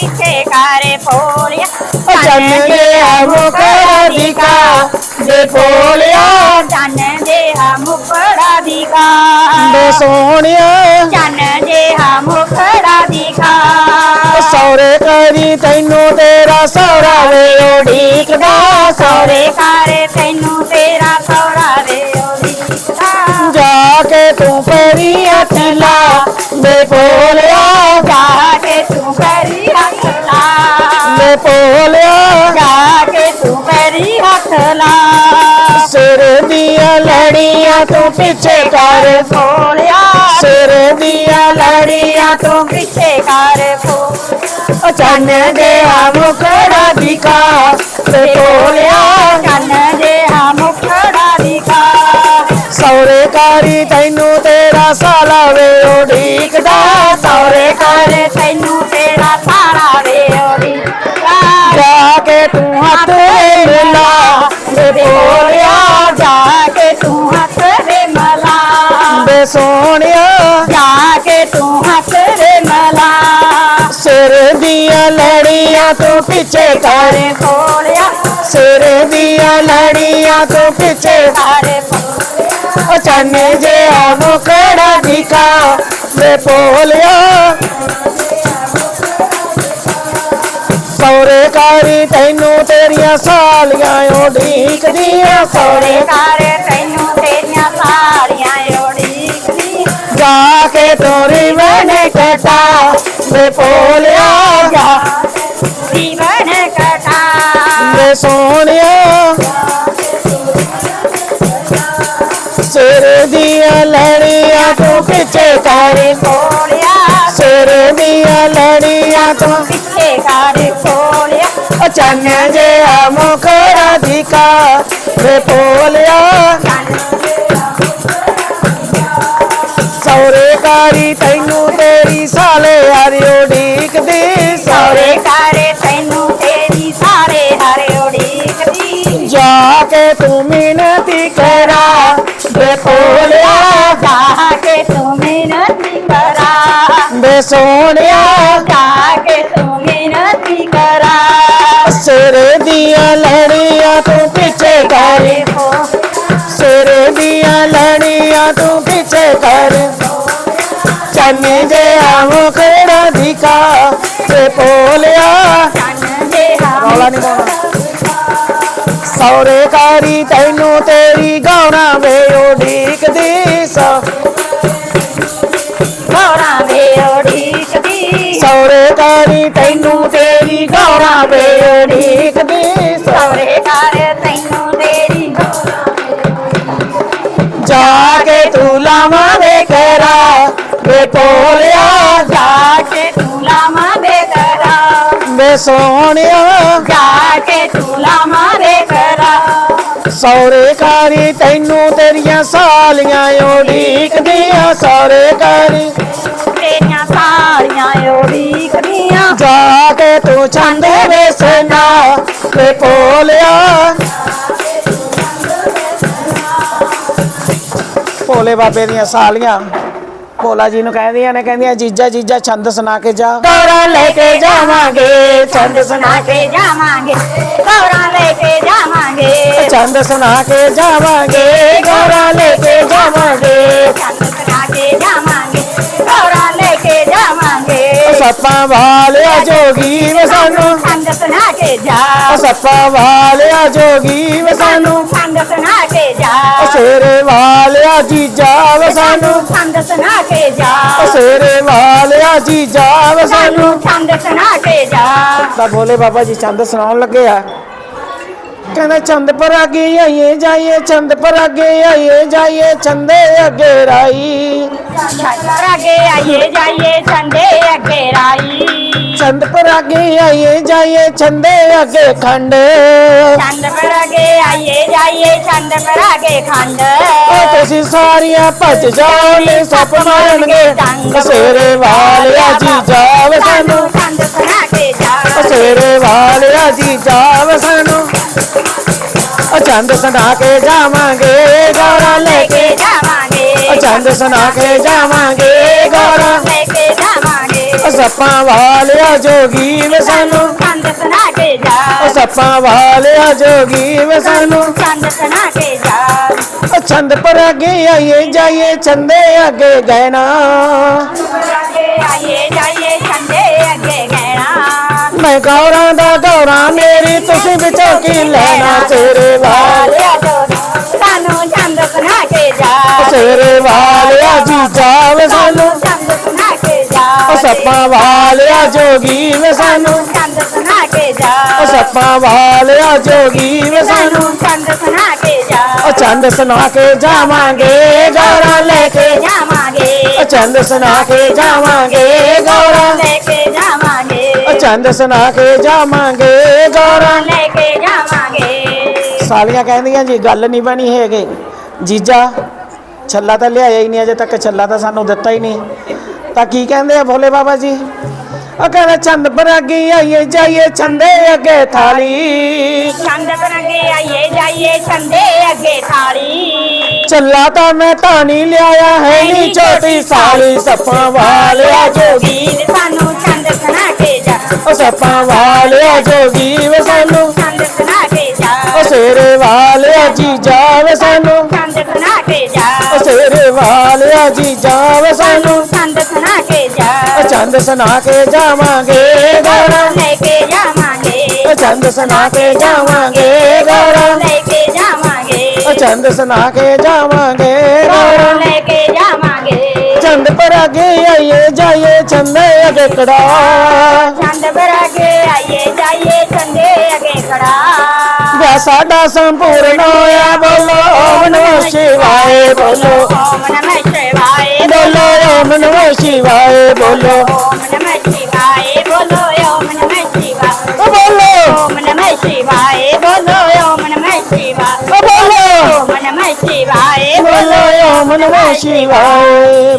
ਪਿੱਛੇ ਕਰ ਫੋਲਿਆ ਚੰਨ ਦੇ ਮੁਖੜਾ ਦਿਖਾ ਦੇ ਫੋਲਿਆ ਚੰਨ ਜਿਹਾ ਮੁਖੜਾ ਦਿਖਾ ਬੇ ਸੋਹਣਿਆ ਚੰਨ ਜਿਹਾ ਮੁਖੜਾ ਦਿਖਾ ਸੌਰੇ ਕਰੀ ਤੈਨੂੰ ਤੇਰਾ ਸੌਰਾ ਵੇ ਉਡੀਕਦਾ ਸੋਰੇ ਕਾਰੇ ਤੈਨੂੰ ਤੇਰਾ ਸੌਰਾ ਵੇ ਉਡੀਕਦਾ ਜਾ ਕੇ ਤੂੰ ਪਰੀ ਹੱਥ ਲਾ ਬੇ ਬੇ ਫੋਲਿਆ ਜਾ ਕੇ ਤੂੰ ਕਰੀ ਹੱਥ ਲਾ। ਸਿਰ ਦੀਆਂ ਲੜੀਆਂ ਤੂੰ ਪਿੱਛੇ ਕਰ। ਫੋਲਿਆ ਸਿਰ ਦੀਆਂ ਲੜੀਆਂ ਤੂੰ ਪਿੱਛੇ ਕਰ ਫੋ ਚੰਨ ਦੇ ਮੁਖੜਾ ਦਿਖਾ। ਤੇ ਫੋਲਿਆ ਚੰਨ ਜਿਹਾ ਮੁਖੜਾ ਦਿਖਾ। ਸੌਰੇ ਕਾਰੀ ਤੈਨੂੰ ਤੇਰਾ ਸਾਲਾ ਵੇ ਉਡੀਕਦਾ ਸੋਹਣਿਆ। ਜਾ ਕੇ ਤੂੰ ਵੇ ਮਲਾ। ਸਿਰ ਦੀਆਂ ਲੜੀਆਂ ਤੂੰ ਪਿੱਛੇ ਕਰ। ਫੋਲਿਆ ਸਿਰ ਦੀਆਂ ਲੜੀਆਂ ਤੂੰ ਪਿੱਛੇ ਕਾਰੇ। ਉਹ ਚੰਨ ਜਿਹਾ ਮੁਖੜਾ ਦਿਖਾ ਵੇ ਫੋਲਿਆ ਸੌਰੇ ਕਾਰੀ ਤੈਨੂੰ ਤੇਰੀਆਂ ਸਾਲੀਆਂ ਉਡੀਕਦੀਆਂ ਸੌਰੇ। ਸੋਰੇ ਕਾਰੇ ਤੋਰੀ ਬਨੇ ਕਟਾ ਕਟਾ। ਵੇ ਸੋਹਣਿਆ। ਸਿਰ ਦੀਆਂ ਲੜੀਆਂ ਤੂੰ ਪਿੱਛੇ ਕਰ। ਫੋਲਿਆ ਸਿਰ ਦੀਆਂ ਲੜੀਆਂ ਤੂੰ ਪਿੱਛੇ ਕਰ। ਫੋਲਿਆ ਉਹ ਚੰਨ ਜਿਹਾ ਸੌਰੇ ਕਾਰੀ ਤੈਨੂੰ ਤੇਰੀ ਸਾਲੇ ਹਰੀ ਉਡੀਕਦੀ ਸੋਰੇ ਕਾਰੇ ਤੈਨੂੰ ਤੇਰੀ ਸਾਰੇ ਹਰੇ ਉਡੀਕਦੀ ਜਾ ਕੇ ਤੂੰ ਮਿਹਨਤੀ ਕਰਾ ਵੇ ਫੋਲਿਆ ਜਾ ਕੇ ਤੂੰ ਮਿਹਨਤੀ ਕਰਾ। ਵੇ ਸੋਹਣਿਆ। ਜਾ ਕੇ ਤੂੰ ਮਿਹਨਤੀ ਕਰਾ। ਸਿਰ ਦੀਆਂ ਲੜੀਆਂ ਤੂੰ ਪਿੱਛੇ ਕਰ। ਫੋ ਸਿਰ ਦੀਆਂ ਲੜੀਆਂ ਤੂੰ ਚੰਨ ਜਿਹਾ ਮੁਖੜਾ ਦਿਖਾ ਤੇ ਪੋਲਿਆ ਚੰਨ ਦੇ ਰੌਲਾ ਨਹੀਂ ਪਾਉਣਾ। ਸੌਰੇ ਕਾਰੀ ਤੈਨੂੰ ਤੇਰੀ ਗਾਉਣਾ ਵੇ ਉਡੀਕਦੀ ਸੌ। ਹੋਰਾਂ ਵੇ ਉਡੀਕਦੀ ਸੌਰੇ ਕਾਰੀ ਤੈਨੂੰ ਤੇਰੀ ਗਾਉਣਾ ਵੇ ਉਡੀਕਦੀ ਸੋਰੇ ਕਾਰੇ ਤੈਨੂੰ ਤੇਰੀ ਜਾ ਕੇ ਤੂੰ ਲਾਵਾਂ ਵੇ ਪੋਲਿਆ ਜਾ ਕੇ ਤੂੰ ਲਾਵਾਂ ਦੇ ਕਰਾ। ਵੇ ਸੋਹਣਿਆ। ਜਾ ਕੇ ਤੂੰ ਲਾਵਾਂ ਦੇ ਕਰਾ। ਸੌਰੇ ਕਾਰੀ ਤੈਨੂੰ ਤੇਰੀਆਂ ਸਾਲੀਆਂ ਉਡੀਕਦੀਆਂ ਸੌਰੇ ਕਾਰੀ। ਤੇਰੀਆਂ ਸਾਰੀਆਂ ਉਡੀਕਦੀਆਂ ਜਾ ਕੇ ਤੂੰ ਚੰਦ ਵੇਸਨਾ ਵੇ ਪੋਲਿਆ ਭੋਲੇ ਬਾਬੇ ਦੀਆਂ ਸਾਲੀਆਂ। ਭੋਲਾ ਜੀ ਨੂੰ ਕਹਿੰਦੀਆਂ ਨੇ ਕਹਿੰਦੀਆਂ ਜੀਜਾ ਜੀਜਾ ਛੰਦ ਸੁਣਾ ਕੇ ਜਾ। ਗੌਰਾ ਲੈ ਕੇ ਜਾਵਾਂਗੇ ਛੰਦ ਸੁਣਾ ਕੇ ਜਾਵਾਂਗੇ ਗੌਰਾਂ ਲੈ ਕੇ ਜਾਵਾਂਗੇ। ਛੰਦ ਸੁਣਾ ਕੇ ਜਾਵਾਂਗੇ ਗੌਰਾ ਲੈ ਕੇ ਜਾਵਾਂਗੇ। ਚੰਦ ਸੁਣਾ ਕੇ ਜਾਵਾਂਗੇ ਗੌਰਾਂ ਲੈ ਕੇ ਜਾਵਾਂਗੇ। ਸੱਪਾਂ ਵਾਲਿਆ ਜੋਗੀ ਵੇ ਸਾਨੂੰ। ਚੰਦ ਸੁਣਾ ਕੇ ਜਾ। ਸੱਪਾਂ ਵਾਲਿਆ ਜੋਗੀ ਵੇ ਸਾਨੂੰ। ਚੰਦ ਸੁਣਾ ਕੇ ਜਾ। ਸੇਰੇ ਵਾਲਿਆ ਜੀਜਾ ਵੇ ਸਾਨੂੰ ਚੰਦ ਸੁਣਾ ਕੇ ਜਾ। ਸੇਰੇ ਵਾਲਿਆ ਜੀਜਾ ਵੇ ਸਾਨੂੰ ਚੰਦ ਸੁਣਾ ਕੇ ਜਾ। ਤਾਂ ਭੋਲੇ ਬਾਬਾ ਜੀ ਚੰਦ ਸੁਣਾਉਣ ਲੱਗੇ ਆ। ਕਹਿੰਦਾ ਚੰਦ ਪਰ ਅੱਗੇ ਆਈਏ ਜਾਈਏ ਚੰਦ ਪਰ ਅੱਗੇ ਆਈਏ ਜਾਈਏ ਚੰਦੇ ਅੱਗੇ ਰਾਈ। ਚੰਦੇ ਰਾਈ ਪਰ ਅੱਗੇ ਆਈਏ ਜਾਈਏ ਚੰਦੇ ਅੱਗੇ ਖੰਡ ਚੰਦ ਪਰ ਅੱਗੇ ਆਈਏ ਜਾਈਏ ਚੰਦ ਪਰ ਅੱਗੇ ਖੰਡ ਓ ਤੁਸੀਂ ਸਾਰੀਆਂ ਭੱਜ ਜਾਓ ਨੇ ਸੱਪ ਮਾਰਨਗੇ ਸੇਰੇ ਵਾਲਿਆ ਜੀਜਾ ਵੇ ਸਾਨੂੰ ਚੰਦ ਸੁਣਾ ਕੇ ਜਾ ਸੇਰੇ ਵਾਲਿਆ ਜੀਜਾ ਵੇ ਸਾਨੂੰ ਓ ਚੰਦ ਸੁਣਾ ਕੇ ਜਾਵਾਂਗੇ ਗੌਰਾ ਲੈ ਕੇ ਕੇ ਜਾਵਾਂਗੇ ਓ ਚੰਦ ਸੁਣਾ ਕੇ ਜਾਵਾਂਗੇ ਸੱਪਾਂ ਵਾਲਿਆ ਜੋਗੀ ਵੇ ਸਾਨੂੰ। ਚੰਦ ਸੁਣਾ ਕੇ ਜਾ। ਉਹ ਸੱਪਾਂ ਵਾਲਿਆ ਜੋਗੀ ਵੇ ਸਾਨੂੰ। ਚੰਦ ਸੁਣਾ ਕੇ ਜਾ। ਚੰਦ ਪਰ ਅੱਗੇ ਆਈਏ ਜਾਈਏ ਚੰਦੇ ਅੱਗੇ ਗਏ ਨਾ ਅੱਗੇ ਆਈਏ ਜਾਈਏ ਚੰਦੇ ਅੱਗੇ ਗਹਿਣਾ। ਮੈਂ ਗੌਰਾਂ ਦਾ ਗੌਰਾਂ ਮੇਰੀ ਤੁਸੀਂ ਵਿੱਚੋਂ ਕੀ ਲੈਣਾ? ਤੇਰੇ ਵਾਲ। ਵਾਲਿਆ ਜੋਗੀ ਸਾਨੂੰ ਚੰਦ ਸੁਣਾ ਕੇ ਜਾ। ਤੇਰੇ ਵਾਲਿਆ ਜੀ ਜਾਵੇ ਸੱਪਾਂ ਵਾਲਿਆ ਜੋਗੀ ਵੇ ਸਾਨੂੰ। ਚੰਦ ਸੁਣਾ ਕੇ ਜਾ। ਉਹ ਸੱਪਾਂ ਵਾਲਿਆ ਜੋਗੀ ਵੇ ਸਾਨੂੰ। ਸਾਨੂੰ ਚੰਦ ਸੁਣਾ ਕੇ ਜਾ। ਉਹ ਚੰਦ ਸੁਣਾ ਕੇ ਜਾਵਾਂਗੇ ਗੌਰਾਂ ਲੈ ਕੇ। ਜਾਵਾਂਗੇ। ਉਹ ਚੰਦ ਸੁਣਾ ਕੇ ਜਾਵਾਂਗੇ ਗੌਰਾਂ। ਲੈ ਕੇ ਜਾਵਾਂਗੇ। ਉਹ ਚੰਦ ਸੁਣਾ ਕੇ ਜਾਵਾਂਗੇ ਗੌਰਾਂ। ਲੈ ਕੇ ਜਾਵਾਂਗੇ। ਸਾਲੀਆਂ ਕਹਿੰਦੀਆਂ ਜੀ ਗੱਲ ਨਹੀਂ ਬਣੀ ਹੈਗੇ। ਜੀਜਾ ਛੱਲਾ ਤਾਂ ਲਿਆਇਆ ਹੀ ਨਹੀਂ ਅਜੇ ਤੱਕ ਛੱਲਾ ਤਾਂ ਸਾਨੂੰ ਦਿੱਤਾ ਹੀ ਨਹੀਂ ਤਾਂ ਕੀ ਕਹਿੰਦੇ ਆ ਭੋਲੇ ਬਾਬਾ ਜੀ? ਉਹ ਕਹਿੰਦੇ ਚੰਦ ਪਰ ਅੱਗੇ ਆਈਏ ਜਾਈਏ ਚੰਦੇ ਅੱਗੇ ਥਾਲੀ। ਚੰਦ ਬਰਗੇ ਆਈਏ ਜਾਈਏ ਚੰਦੇ ਅੱਗੇ ਥਾਲੀ। ਚੱਲਾ ਤਾਂ ਮੈਂ ਤਾਂ ਨਹੀਂ ਲਿਆਇਆ ਹੈ ਨੀ ਛੋਟੀ ਸਾਲੀ। ਸੱਪਾਂ ਵਾਲਿਆ ਜੋਗੀ। ਸਾਨੂੰ ਚੰਦ ਸੁਣਾ ਕੇ ਜਾ। ਉਹ ਸੱਪਾਂ ਵਾਲਿਆ ਜੋਗੀ ਵੇ ਸਾਨੂੰ। ਚੰਦ ਸੁਣਾ ਕੇ ਜਾ। ਉਹ ਸੇਰੇ ਵਾਲਿਆ ਜੀ ਜਾਵੇ ਸਾਨੂੰ। ਚੰਦ ਸੁਣਾ ਕੇ ਜਾ। ਉਹ ਸੇਰੇ ਵਾਲਿਆ ਜੀ ਜਾਵੇ ਸਾਨੂੰ। ਚੰਦ ਸੁਣਾ ਕੇ ਜਾਵਾਂਗੇ ਗੌਰਾਂ ਲੈ ਕੇ ਜਾਵਾਂਗੇ। ਉਹ ਚੰਦ ਸੁਣਾ ਕੇ ਜਾਵਾਂਗੇ ਗੌਰਾਂ ਲੈ ਕੇ ਜਾਵਾਂਗੇ। ਉਹ ਚੰਦ ਸੁਣਾ ਕੇ ਜਾਵਾਂਗੇ ਗੌਰਾਂ ਲੈ ਕੇ ਜਾਵਾਂਗੇ। ਚੰਦ ਪਰ ਅੱਗੇ ਆਈਏ ਜਾਈਏ ਚੰਦੇ ਅੱਗੇ ਕੜਾ ਚੰਦ ਬਰਗੇ ਆਈਏ ਜਾਈਏ ਚੰਦੇ ਅੱਗੇ ਖੜਾ। ਗਾ ਸਾਡਾ ਸੰਪੂਰਨ ਹੋਇਆ ਬੋਲੋ ਓਮ ਨਮः ਸ਼ਿਵਾਏ ਬੋਲੋ। ਓਮ ਨਮः ਓਮ ਨਮः ਸ਼ਿਵਾਏ ਬੋਲੋ ਓਮ ਨਮः ਸ਼ਿਵਾਏ ਬੋਲੋ ਓਮ ਨਮः ਸ਼ਿਵਾਏ ਓ ਬੋਲੋ ਓਮ ਨਮः ਸ਼ਿਵਾਏ ਬੋਲੋ ਓਮ ਨਮः ਸ਼ਿਵਾਏ